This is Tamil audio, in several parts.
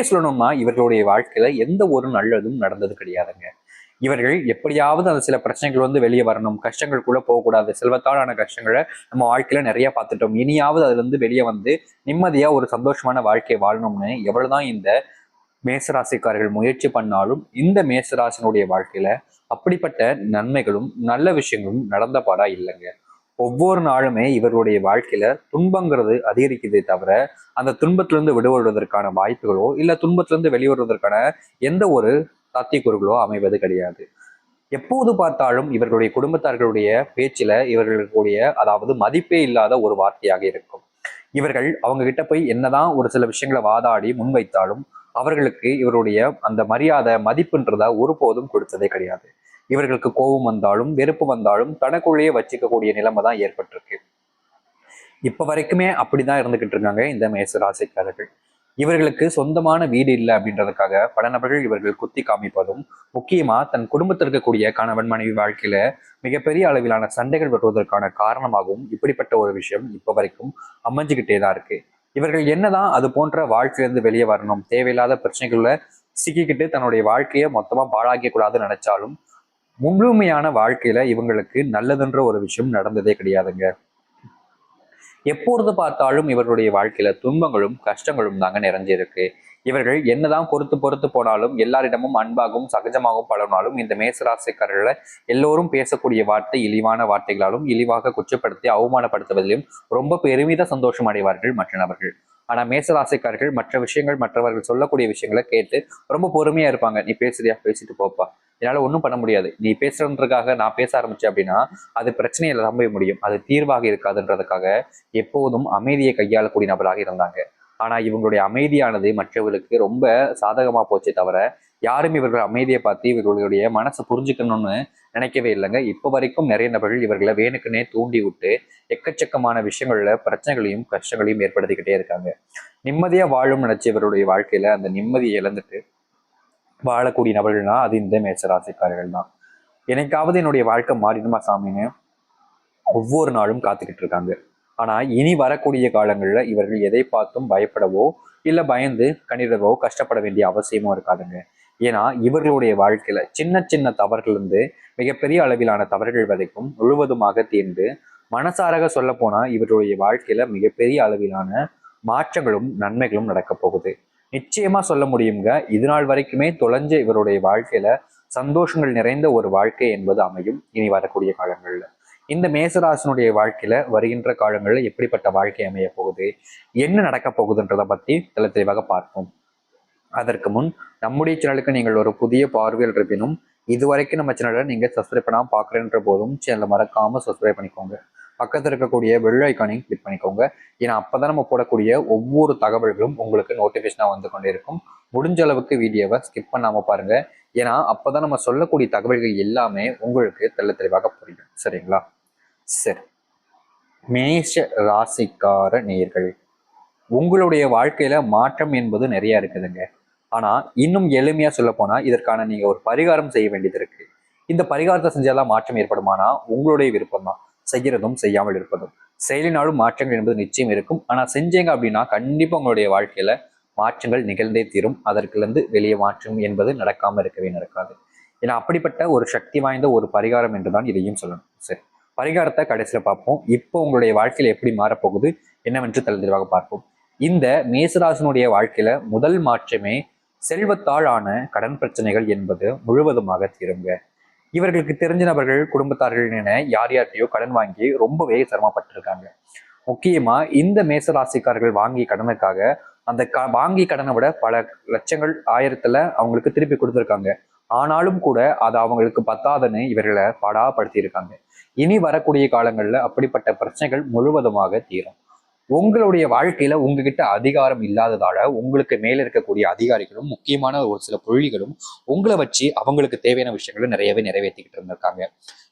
உண்மையை சொல்லணும்னா இவர்களுடைய வாழ்க்கையில எந்த ஒரு நல்லதும் நடந்தது கிடையாதுங்க. இவர்கள் எப்படியாவது அந்த சில பிரச்சனைகள் வந்து வெளியே வரணும். கஷ்டங்களுக்குள்ள போகக்கூடாது. செல்வத்தாலான கஷ்டங்களை நம்ம வாழ்க்கையில நிறைய பார்த்துட்டோம். இனியாவது அதுல இருந்து வெளியே வந்து நிம்மதியா ஒரு சந்தோஷமான வாழ்க்கை வாழணும்னு எவ்வளவுதான் இந்த மேசராசிக்காரர்கள் முயற்சி பண்ணாலும் இந்த மேசராசினுடைய வாழ்க்கையில அப்படிப்பட்ட நன்மைகளும் நல்ல விஷயங்களும் நடந்த பாடா இல்லைங்க. ஒவ்வொரு நாளுமே இவர்களுடைய வாழ்க்கையில துன்பங்கிறது அதிகரிக்குதே தவிர அந்த துன்பத்திலிருந்து விடுபடுவதற்கான வாய்ப்புகளோ இல்ல துன்பத்திலிருந்து வெளிவருவதற்கான எந்த ஒரு சாத்தியக்கூறுகளோ அமைவது கிடையாது. எப்போது பார்த்தாலும் இவர்களுடைய குடும்பத்தார்களுடைய பேச்சில இவர்களுடைய அதாவது மதிப்பே இல்லாத ஒரு வார்த்தையாக இருக்கும். இவர்கள் அவங்க கிட்ட போய் என்னதான் ஒரு சில விஷயங்களை வாதாடி முன்வைத்தாலும் அவர்களுக்கு இவருடைய அந்த மரியாதை மதிப்புன்றத ஒருபோதும் கொடுத்ததே கிடையாது. இவர்களுக்கு கோபம் வந்தாலும் வெறுப்பு வந்தாலும் தனக்குள்ளேயே வச்சுக்கக்கூடிய நிலைமை தான் ஏற்பட்டிருக்கு. இப்ப வரைக்குமே அப்படிதான் இருந்துகிட்டு இருக்காங்க இந்த மேச ராசிக்காரர்கள். இவர்களுக்கு சொந்தமான வீடு இல்லை அப்படின்றதுக்காக பல நபர்கள் இவர்கள் குத்தி காமிப்பதும் முக்கியமா தன் குடும்பத்தில் இருக்கக்கூடிய கணவன் மனைவி வாழ்க்கையில மிகப்பெரிய அளவிலான சண்டைகள் வருவதற்கான காரணமாகவும் இப்படிப்பட்ட ஒரு விஷயம் இப்ப வரைக்கும் அமைஞ்சுக்கிட்டே தான் இருக்கு. இவர்கள் என்னதான் அது போன்ற வாழ்க்கையிலிருந்து வெளியே வரணும் தேவையில்லாத பிரச்சனைகளில் சிக்கிக்கிட்டு தன்னுடைய வாழ்க்கையை மொத்தமா பாழாக்கிய கூடாதுன்னு நினைச்சாலும் முழுமையான வாழ்க்கையில இவங்களுக்கு நல்லதுன்ற ஒரு விஷயம் நடந்ததே கிடையாதுங்க. எப்பொழுது பார்த்தாலும் இவர்களுடைய வாழ்க்கையில துன்பங்களும் கஷ்டங்களும் தாங்க நிறைஞ்சிருக்கு. இவர்கள் என்னதான் பொறுத்து பொறுத்து போனாலும் எல்லாரிடமும் அன்பாகவும் சகஜமாகவும் பழகினாலும் இந்த மேசராசிக்காரர்களை எல்லோரும் பேசக்கூடிய வார்த்தை இழிவான வார்த்தைகளாலும் இழிவாக குற்றப்படுத்தி அவமானப்படுத்துவதிலும் ரொம்ப பெருமித சந்தோஷம் அடைவார்கள் மற்ற நபர்கள். ஆனா மேசராசிக்காரர்கள் மற்ற விஷயங்கள் மற்றவர்கள் சொல்லக்கூடிய விஷயங்களை கேட்டு ரொம்ப பொறுமையா இருப்பாங்க. நீ பேசுறியா? பேசிட்டு போப்பா. என்னால் ஒன்றும் பண்ண முடியாது. நீ பேசுறதுக்காக நான் பேச ஆரம்பிச்சேன் அப்படின்னா அது பிரச்சனையில தான் முடியும். அது தீர்வாக இருக்காதுன்றதுக்காக எப்போதும் அமைதியை கையாளக்கூடிய நபராக இருந்தாங்க. ஆனால் இவங்களுடைய அமைதியானது மற்றவர்களுக்கு ரொம்ப சாதகமாக போச்சே தவிர யாரும் இவர்கள் அமைதியை பார்த்து இவர்களுடைய மனசை புரிஞ்சுக்கணும்னு நினைக்கவே இல்லைங்க. இப்போ வரைக்கும் நிறைய நபர்கள் இவர்களை வேணுக்குன்னே தூண்டி விட்டு எக்கச்சக்கமான விஷயங்கள்ல பிரச்சனைகளையும் கஷ்டங்களையும் ஏற்படுத்திக்கிட்டே இருக்காங்க. நிம்மதியாக வாழும் நினைச்ச இவருடைய வாழ்க்கையில அந்த நிம்மதியை இழந்துட்டு வாழக்கூடிய நபர்கள்னா அது இந்த மேசராசிக்காரர்கள் தான் எனக்காவது என்னுடைய வாழ்க்கை மாறிடுமா சாமின்னு ஒவ்வொரு நாளும் காத்துக்கிட்டு இருக்காங்க. ஆனால் இனி வரக்கூடிய காலங்களில் இவர்கள் எதை பார்த்தும் பயப்படவோ இல்லை பயந்து கணிடவோ கஷ்டப்பட வேண்டிய அவசியமும் இருக்காதுங்க. ஏன்னா இவர்களுடைய வாழ்க்கையில் சின்ன சின்ன தவறுகள் மிகப்பெரிய அளவிலான தவறுகள் வரைக்கும் முழுவதுமாக தீர்ந்து மனசாரக சொல்ல போனால் இவர்களுடைய வாழ்க்கையில் மிகப்பெரிய அளவிலான மாற்றங்களும் நன்மைகளும் நடக்கப் போகுது. நிச்சயமா சொல்ல முடியுங்க. இது நாள் வரைக்குமே தொலைஞ்ச இவருடைய வாழ்க்கையில சந்தோஷங்கள் நிறைந்த ஒரு வாழ்க்கை என்பது அமையும். இனி வரக்கூடிய காலங்கள்ல. இந்த மேசராசனுடைய வாழ்க்கையில வருகின்ற காலங்களில் எப்படிப்பட்ட வாழ்க்கை அமைய போகுது? என்ன நடக்க போகுதுன்றதை பத்தி தெல தெளிவாக பார்ப்போம். அதற்கு முன் நம்முடைய சேனலுக்கு நீங்கள் ஒரு புதிய பார்வையில் இருப்பினும் இதுவரைக்கும் நம்ம சேனலை நீங்க சப்ஸ்கிரைப் பண்ணாம பாக்குறேன்ற போதும் சேனலை மறக்காம சப்ஸ்கிரைப் பண்ணிக்கோங்க. பக்கத்தில் இருக்கக்கூடிய பெல் ஐக்கானையும் கிளிக் பண்ணிக்கோங்க. ஏன்னா அப்பதான் நம்ம போடக்கூடிய ஒவ்வொரு தகவல்களும் உங்களுக்கு நோட்டிஃபிகேஷனாக வந்து கொண்டே இருக்கும் முடிஞ்ச அளவுக்கு வீடியோவை ஸ்கிப் பண்ணாமல் பாருங்கள் ஏன்னா அப்பதான் நம்ம சொல்லக்கூடிய தகவல்கள் எல்லாமே உங்களுக்கு தெள்ள தெளிவாக புரியும். சரிங்களா? சரி. மேஷ ராசிக்கார நேர்கள் உங்களுடைய வாழ்க்கையில மாற்றம் என்பது நிறைய இருக்குதுங்க. ஆனா இன்னும் எளிமையா சொல்ல போனா இதற்கான நீங்க ஒரு பரிகாரம் செய்ய வேண்டியது இருக்கு. இந்த பரிகாரத்தை செஞ்சாதான் மாற்றம் ஏற்படுமானா உங்களுடைய விருப்பம் தான் செய்யறதும் செய்யாமல் இருப்பதும். செயலினாலும் மாற்றங்கள் என்பது நிச்சயம் இருக்கும். ஆனா செஞ்சீங்க அப்படின்னா கண்டிப்பா உங்களுடைய வாழ்க்கையில மாற்றங்கள் நிகழ்ந்தே தீரும். அதற்கிலிருந்து வெளியே மாற்றம் என்பது நடக்காம இருக்கவே நடக்காது. ஏன்னா அப்படிப்பட்ட ஒரு சக்தி வாய்ந்த ஒரு பரிகாரம் என்றுதான் இதையும் சொல்லணும். சரி பரிகாரத்தை கடைசியில் பார்ப்போம். இப்போ உங்களுடைய வாழ்க்கையில எப்படி மாறப்போகுது என்னவென்று தெளிவாக பார்ப்போம். இந்த மேசராசனுடைய வாழ்க்கையில முதல் மாற்றமே செல்வத்தால் ஆன கடன் பிரச்சனைகள் என்பது முழுவதுமாக தீருங்க. இவர்களுக்கு தெரிஞ்ச நபர்கள் குடும்பத்தார்கள் என யார் யார்கிட்டயோ கடன் வாங்கி ரொம்பவே சிரமப்பட்டிருக்காங்க. முக்கியமா இந்த மேசராசிக்காரர்கள் வாங்கிய கடனுக்காக அந்த க வாங்கிய கடனை விட பல லட்சங்கள் ஆயிரத்துல அவங்களுக்கு திருப்பி கொடுத்துருக்காங்க. ஆனாலும் கூட அது அவங்களுக்கு பத்தாதன்னு இவர்களை படாப்படுத்தி இருக்காங்க இனி வரக்கூடிய காலங்கள்ல அப்படிப்பட்ட பிரச்சனைகள் முழுவதுமாக தீரும். உங்களுடைய வாழ்க்கையில உங்ககிட்ட அதிகாரம் இல்லாததால உங்களுக்கு மேல இருக்கக்கூடிய அதிகாரிகளும் முக்கியமான ஒரு சில புள்ளிகளும் உங்களை வச்சு அவங்களுக்கு தேவையான விஷயங்களை நிறையவே நிறைவேற்றிக்கிட்டு இருந்திருக்காங்க.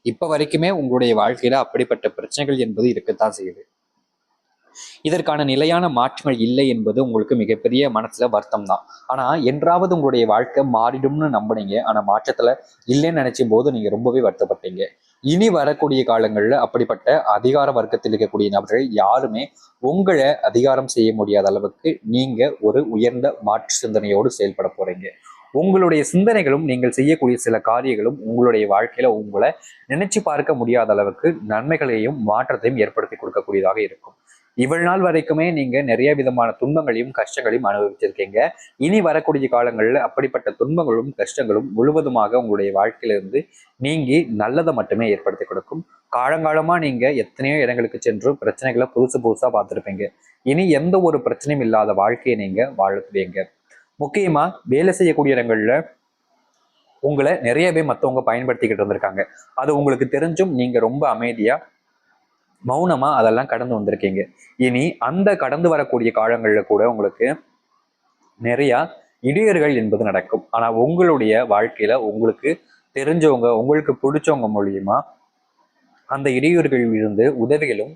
இப்ப வரைக்குமே உங்களுடைய வாழ்க்கையில அப்படிப்பட்ட பிரச்சனைகள் என்பது இருக்கத்தான் செய்யுது. இதற்கான நிலையான மாற்றங்கள் இல்லை என்பது உங்களுக்கு மிகப்பெரிய மனசுல வருத்தம் தான். ஆனா என்றாவது உங்களுடைய வாழ்க்கை மாறிடும்னு நம்புனீங்க. ஆனா மாற்றத்துல இல்லைன்னு நினைச்சும் போது நீங்க ரொம்பவே வருத்தப்பட்டீங்க. இனி வரக்கூடிய காலங்களில் அப்படிப்பட்ட அதிகார வர்க்கத்தில் இருக்கக்கூடிய நபர்கள் யாருமே உங்களை அதிகாரம் செய்ய முடியாத அளவுக்கு நீங்க ஒரு உயர்ந்த மாற்று சிந்தனையோடு செயல்பட போறீங்க. உங்களுடைய சிந்தனைகளும் நீங்கள் செய்யக்கூடிய சில காரியங்களும் உங்களுடைய வாழ்க்கையில உங்களை நினைச்சு பார்க்க முடியாத அளவுக்கு நன்மைகளையும் மாற்றத்தையும் ஏற்படுத்தி கொடுக்கக்கூடியதாக இருக்கும். இவ்வளவு நாள் வரைக்குமே நீங்க நிறைய விதமான துன்பங்களையும் கஷ்டங்களையும் அனுபவிச்சிருக்கீங்க. இனி வரக்கூடிய காலங்களில் அப்படிப்பட்ட துன்பங்களும் கஷ்டங்களும் முழுவதுமாக உங்களுடைய வாழ்க்கையிலிருந்து நீங்கி நல்லதை மட்டுமே ஏற்படுத்தி கொடுக்கும். காலங்காலமா நீங்க எத்தனையோ இடங்களுக்கு சென்று பிரச்சனைகளை புதுசு புதுசா பார்த்துருப்பீங்க. இனி எந்த ஒரு பிரச்சனையும் இல்லாத வாழ்க்கையை நீங்க வாழத்துவீங்க. முக்கியமா வேலை செய்யக்கூடிய இடங்கள்ல உங்களை நிறைய பேர் மற்றவங்க பயன்படுத்திக்கிட்டு இருந்திருக்காங்க. அது உங்களுக்கு தெரிஞ்சும் நீங்க ரொம்ப அமைதியா மௌனமா அதெல்லாம் கடந்து வந்திருக்கீங்க. இனி அந்த கடந்து வரக்கூடிய காலங்கள்ல கூட உங்களுக்கு நிறைய இடையர்கள் என்பது நடக்கும். ஆனா உங்களுடைய வாழ்க்கையில உங்களுக்கு தெரிஞ்சவங்க உங்களுக்கு பிடிச்சவங்க மூலியமா அந்த இடையூறுகளில் இருந்து உதவிகளும்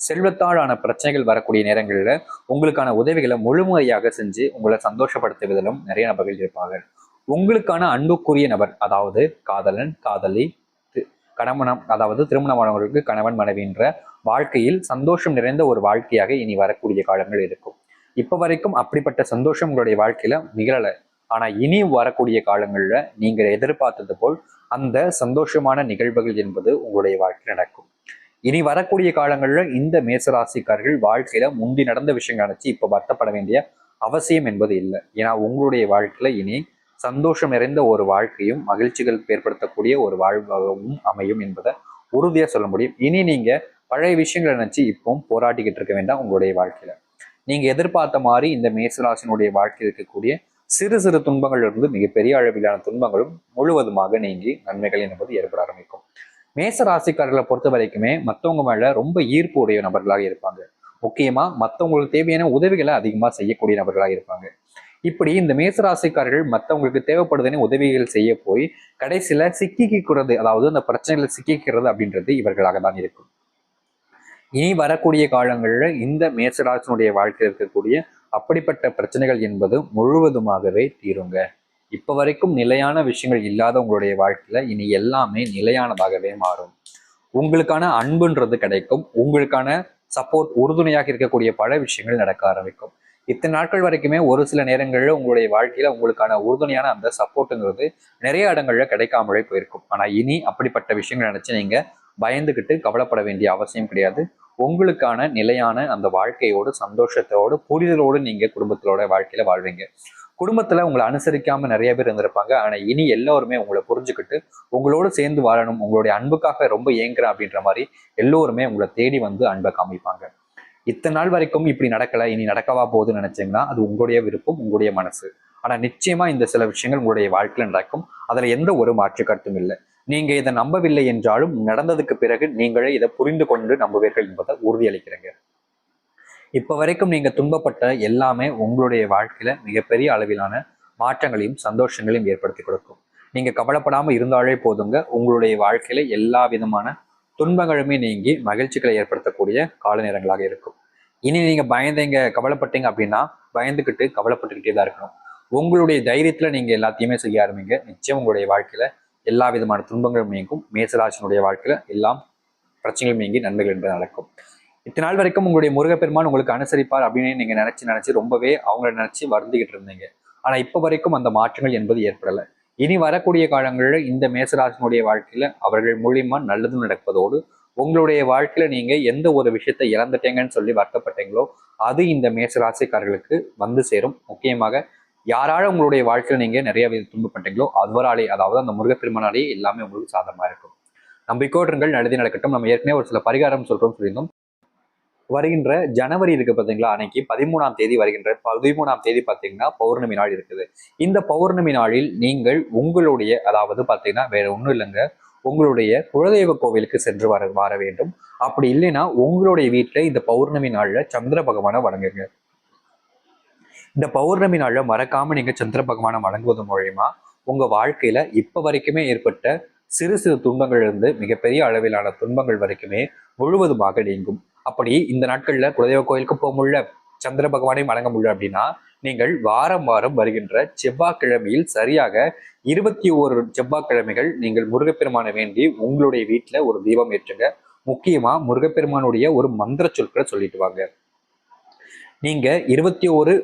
செல்வத்தாலான பிரச்சனைகள் வரக்கூடிய நேரங்களில் உங்களுக்கான உதவிகளை முழுமையாக செஞ்சு உங்களை சந்தோஷப்படுத்துவதிலும் நிறைய நபர்கள் இருப்பார்கள். உங்களுக்கான அன்புக்குரிய நபர் அதாவது காதலன் காதலி கணவனம் அதாவது திருமணமானவர்களுக்கு கணவன் மனைவின்ற வாழ்க்கையில் சந்தோஷம் நிறைந்த ஒரு வாழ்க்கையாக இனி வரக்கூடிய காலங்கள் இருக்கும். இப்போ வரைக்கும் அப்படிப்பட்ட சந்தோஷம் உங்களுடைய வாழ்க்கையில நிகழல. ஆனா இனி வரக்கூடிய காலங்கள்ல நீங்க எதிர்பார்த்தது போல் அந்த சந்தோஷமான நிகழ்வுகள் என்பது உங்களுடைய வாழ்க்கையில் நடக்கும். இனி வரக்கூடிய காலங்களில் இந்த மேசராசிக்காரர்கள் வாழ்க்கையில முந்தி நடந்த விஷயங்கள் நினைச்சு இப்ப வருத்தப்பட வேண்டிய அவசியம் என்பது இல்லை. ஏன்னா உங்களுடைய வாழ்க்கையில இனி சந்தோஷம் நிறைந்த ஒரு வாழ்க்கையும் மகிழ்ச்சிகள் ஏற்படுத்தக்கூடிய ஒரு வாழ்வாகவும் அமையும் என்பதை உறுதியாக சொல்ல முடியும். இனி நீங்கள் பழைய விஷயங்களை நினச்சி இப்பவும் போராட்டிக்கிட்டு இருக்க வேண்டாம் உங்களுடைய வாழ்க்கையில். நீங்கள் எதிர்பார்த்த மாதிரி இந்த மேசராசினுடைய வாழ்க்கையில் இருக்கக்கூடிய சிறு சிறு துன்பங்கள் இருந்து மிகப்பெரிய அளவிலான துன்பங்களும் முழுவதுமாக நீங்கி நன்மைகள் என்பது ஏற்பட ஆரம்பிக்கும். மேச ராசிக்காரர்களை பொறுத்த வரைக்குமே மற்றவங்க மேல ரொம்ப ஈர்ப்பு உடைய நபர்களாக இருப்பாங்க. முக்கியமா மற்றவங்களுக்கு தேவையான உதவிகளை அதிகமா செய்யக்கூடிய நபர்களாக இருப்பாங்க. இப்படி இந்த மேசராசிக்காரர்கள் மற்றவங்களுக்கு தேவைப்படுதுன்னு உதவிகள் செய்ய போய் கடைசியில சிக்கிக்கிறது அதாவது அந்த பிரச்சனைகளை சிக்கிக்கிறது அப்படின்றது இவர்களாக தான் இருக்கும். இனி வரக்கூடிய காலங்களில் இந்த மேசராசினுடைய வாழ்க்கையில் இருக்கக்கூடிய அப்படிப்பட்ட பிரச்சனைகள் என்பது முழுவதுமாகவே தீருங்க. இப்போ வரைக்கும் நிலையான விஷயங்கள் இல்லாத உங்களுடைய வாழ்க்கையில இனி எல்லாமே நிலையானதாகவே மாறும். உங்களுக்கான அன்புன்றது கிடைக்கும். உங்களுக்கான சப்போர்ட் உறுதுணையாக இருக்கக்கூடிய பல விஷயங்கள் நடக்க ஆரம்பிக்கும். இத்தனை நாட்கள் வரைக்குமே ஒரு சில நேரங்களில் உங்களுடைய வாழ்க்கையில உங்களுக்கான உறுதுணையான அந்த சப்போர்ட்டுங்கிறது நிறைய இடங்கள்ல கிடைக்காமலே போயிருக்கும். ஆனா இனி அப்படிப்பட்ட விஷயங்கள் நினைச்சு நீங்க பயந்துகிட்டு கவலைப்பட வேண்டிய அவசியம் கிடையாது. உங்களுக்கான நிலையான அந்த வாழ்க்கையோடு சந்தோஷத்தோடு புரிதலோடு நீங்க குடும்பத்தோட வாழ்க்கையில வாழ்வீங்க. குடும்பத்துல உங்களை அனுசரிக்காம நிறைய பேர் இருந்திருப்பாங்க. ஆனா இனி எல்லாருமே உங்களை புரிஞ்சுக்கிட்டு உங்களோட சேர்ந்து வாழணும் உங்களுடைய அன்புக்காக ரொம்ப ஏங்குறேன் அப்படின்ற மாதிரி எல்லோருமே உங்களை தேடி வந்து அன்பை காமிப்பாங்க. இத்தனை நாள் வரைக்கும் இப்படி நடக்கல இனி நடக்கவா போகுதுன்னு நினைச்சீங்கன்னா அது உங்களுடைய விருப்பம் உங்களுடைய மனசு. ஆனா நிச்சயமா இந்த சில விஷயங்கள் உங்களுடைய வாழ்க்கையில நடக்கும். அதுல எந்த ஒரு மாற்று கருத்தும் இல்லை. நீங்க இதை நம்பவில்லை என்றாலும் நடந்ததுக்கு பிறகு நீங்களே இதை புரிந்து கொண்டு நம்புவீர்கள் என்பதை உறுதியளிக்கிறீங்க. இப்ப வரைக்கும் நீங்க துன்பப்பட்ட எல்லாமே உங்களுடைய வாழ்க்கையில மிகப்பெரிய அளவிலான மாற்றங்களையும் சந்தோஷங்களையும் ஏற்படுத்தி கொடுக்கும். நீங்க கவலைப்படாம இருந்தாலே போதுங்க. உங்களுடைய வாழ்க்கையில எல்லா விதமான துன்பங்களுமே நீங்கி மகிழ்ச்சிகளை ஏற்படுத்தக்கூடிய கால நேரங்களாக இருக்கும். இனி நீங்க பயந்தீங்க கவலைப்பட்டீங்க அப்படின்னா பயந்துக்கிட்டு கவலைப்பட்டுக்கிட்டே தான் இருக்கணும். உங்களுடைய தைரியத்துல நீங்க எல்லாத்தையுமே செய்ய ஆரம்பிங்க. நிச்சயம் உங்களுடைய வாழ்க்கையில எல்லா விதமான துன்பங்களும் நீங்கும். மேசராசினுடைய வாழ்க்கையில் எல்லாம் பிரச்சனைகளும் நீங்கி நன்மைகள் என்பது நடக்கும். இத்தனை நாள் வரைக்கும் உங்களுடைய முருகப்பெருமான் உங்களுக்கு அனுசரிப்பார் அப்படின்னு நீங்க நினைச்சு நினைச்சு ரொம்பவே அவங்கள நினைச்சு வருந்திக்கிட்டு இருந்தீங்க. ஆனா இப்போ வரைக்கும் அந்த மாற்றங்கள் என்பது ஏற்படலை. இனி வரக்கூடிய காலங்களில் இந்த மேசராசினுடைய வாழ்க்கையில அவர்கள் மூலியமா நல்லதும் நடப்பதோடு உங்களுடைய வாழ்க்கையில நீங்க எந்த ஒரு விஷயத்தை இழந்துட்டீங்கன்னு சொல்லி வருத்தப்பட்டீங்களோ அது இந்த மேசராசிக்காரர்களுக்கு வந்து சேரும். முக்கியமாக யாரால உங்களுடைய வாழ்க்கையில நீங்க நிறைய துன்பப்பட்டீங்களோ அவராலே அதாவது அந்த முருகப்பெருமானாலே எல்லாமே உங்களுக்கு சாதகமா இருக்கும். நம்பிக்கோட்டுங்கள் நல்லது நடக்கட்டும். நம்ம ஏற்கனவே ஒரு சில பரிகாரம் சொல்றோம் சொல்லியிருந்தோம். வருகின்ற ஜனவரி இருக்கு பார்த்தீங்களா அன்னைக்கு பதிமூணாம் தேதி வருகின்ற பதிமூணாம் தேதி பார்த்தீங்கன்னா பௌர்ணமி நாள் இருக்குது. இந்த பௌர்ணமி நாளில் நீங்கள் உங்களுடைய அதாவது பார்த்தீங்கன்னா வேற ஒன்றும் இல்லைங்க உங்களுடைய குலதெய்வ கோவிலுக்கு சென்று வர வர வேண்டும். அப்படி இல்லைன்னா உங்களுடைய வீட்டில் இந்த பௌர்ணமி நாளில் சந்திர பகவானை வணங்குங்க. இந்த பௌர்ணமி நாளில் மறக்காம நீங்கள் சந்திர பகவானை வணங்குவது மூலயமா உங்கள் வாழ்க்கையில் இப்போ வரைக்குமே ஏற்பட்ட சிறு சிறு துன்பங்கள் இருந்து மிகப்பெரிய அளவிலான துன்பங்கள் வரைக்குமே முழுவதுமாக நீங்கும். அப்படி இந்த நாட்கள்ல குலதெய்வ கோயிலுக்கு போக முடியல சந்திர பகவானையும் வணங்க முடியல அப்படின்னா நீங்கள் வாரம் வாரம் வருகின்ற செவ்வாய்க்கிழமையில் சரியாக இருபத்தி ஓரு செவ்வாய்க்கிழமைகள் நீங்கள் முருகப்பெருமானை வேண்டி உங்களுடைய வீட்டில் ஒரு தீபம் ஏற்றுங்க. முக்கியமா முருகப்பெருமானுடைய ஒரு மந்திர சொற்களை சொல்லிட்டு வாங்க. நீங்க இருபத்தி ஒரு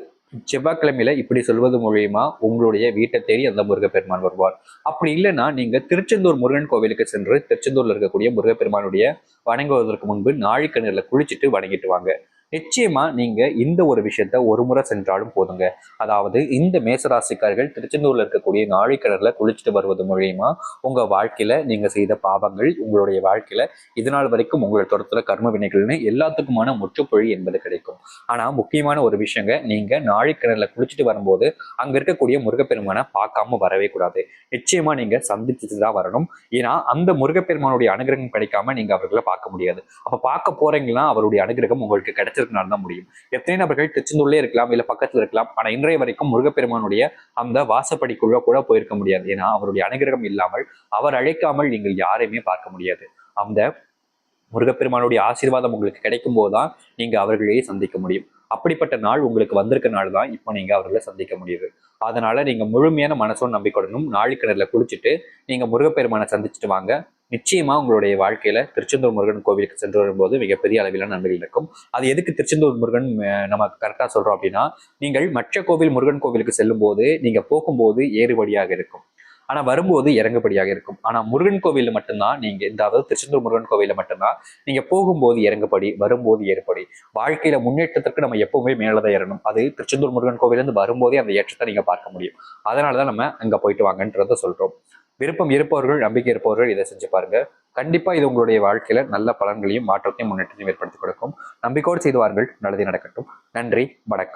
செவ்வாய்க்கிழமையில இப்படி சொல்வது மூலியமா உங்களுடைய வீட்டை தேடி அந்த முருகப்பெருமான் வருவார். அப்படி இல்லைன்னா நீங்க திருச்செந்தூர் முருகன் கோவிலுக்கு சென்று திருச்செந்தூர்ல இருக்கக்கூடிய முருகப்பெருமானுடைய வணங்குவதற்கு முன்பு நாழிக்கண்ணீர்ல குளிச்சுட்டு வணங்கிட்டு வாங்க. நிச்சயமா நீங்க இந்த ஒரு விஷயத்த ஒரு முறை சென்றாலும் போதுங்க. அதாவது இந்த மேசராசிக்காரர்கள் திருச்செந்தூர்ல இருக்கக்கூடிய நாழிக்கிணறுல குளிச்சுட்டு வருவது மூலியமா உங்க வாழ்க்கையில நீங்க செய்த பாவங்கள் உங்களுடைய வாழ்க்கையில இது நாள் வரைக்கும் உங்களை தொடர்த்துல கர்ம வினைகள்னு எல்லாத்துக்குமான முற்றுப்புழி என்பது கிடைக்கும். ஆனா முக்கியமான ஒரு விஷயங்க நீங்க நாழிக்கிணறுல குளிச்சுட்டு வரும்போது அங்க இருக்கக்கூடிய முருகப்பெருமானை பார்க்காம வரவே கூடாது. நிச்சயமா நீங்க சந்திச்சுட்டு தான் வரணும். ஏன்னா அந்த முருகப்பெருமானுடைய அனுகிரகம் கிடைக்காம நீங்க அவர்களை பார்க்க முடியாது. அப்ப பார்க்க போறீங்கன்னா அவருடைய அனுகிரகம் உங்களுக்கு கிடைச்சிருக்கனால தான் முடியும். எத்தனை நபர்கள் திருச்செந்தூர்லயே இருக்கலாம் இல்ல பக்கத்துல இருக்கலாம் ஆனால் இன்றைய வரைக்கும் முருகப்பெருமானுடைய அந்த வாசப்படிக்குள்ள கூட போயிருக்க முடியாது. ஏன்னா அவருடைய அனுகிரகம் இல்லாமல் அவர் அழைக்காமல் நீங்கள் யாரையுமே பார்க்க முடியாது. அந்த முருகப்பெருமானுடைய ஆசீர்வாதம் உங்களுக்கு கிடைக்கும் போதுதான் நீங்க அவர்களையே சந்திக்க முடியும். அப்படிப்பட்ட நாள் உங்களுக்கு வந்திருக்க நாள் தான் இப்போ நீங்க அவர்களை சந்திக்க முடியுது. அதனால நீங்க முழுமையான மனசோட நம்பிக்கையுடனும் நாழிக்கிணறுல குளிச்சுட்டு நீங்க முருகப்பெருமானை சந்திச்சுட்டு வாங்க. நிச்சயமா உங்களுடைய வாழ்க்கையில திருச்செந்தூர் முருகன் கோவிலுக்கு சென்று வரும்போது மிகப்பெரிய அளவிலான நன்மைகள் இருக்கும் அது எதுக்கு திருச்செந்தூர் முருகன் நம்ம கரெக்டா சொல்றோம் அப்படின்னா நீங்கள் மற்ற கோவில் முருகன் கோவிலுக்கு செல்லும் போது நீங்க போகும்போது ஏறுபடியாக இருக்கும். ஆனா வரும்போது இறங்குபடியாக இருக்கும். ஆனா முருகன் கோவிலில் மட்டும்தான் நீங்க இந்த அதாவது திருச்செந்தூர் முருகன் கோவிலில் மட்டும்தான் நீங்க போகும்போது இறங்குபடி வரும்போது ஏறுபடி. வாழ்க்கையில முன்னேற்றத்திற்கு நம்ம எப்பவுமே மேலதான் ஏறணும். அது திருச்செந்தூர் முருகன் கோவிலேருந்து வரும்போதே அந்த ஏற்றத்தை நீங்க பார்க்க முடியும். அதனாலதான் நம்ம அங்க போயிட்டு வாங்கன்றத சொல்றோம். விருப்பம் இருப்பவர்கள் நம்பிக்கை இருப்பவர்கள் இதை செஞ்சு பாருங்க. கண்டிப்பா இது உங்களுடைய வாழ்க்கையில நல்ல பலன்களையும் மாற்றத்தையும் முன்னேற்றத்தையும் ஏற்படுத்தி கொடுக்கும். நம்பிக்கையோடு செய்துவார்கள் நல்லது நடக்கட்டும். நன்றி வணக்கம்.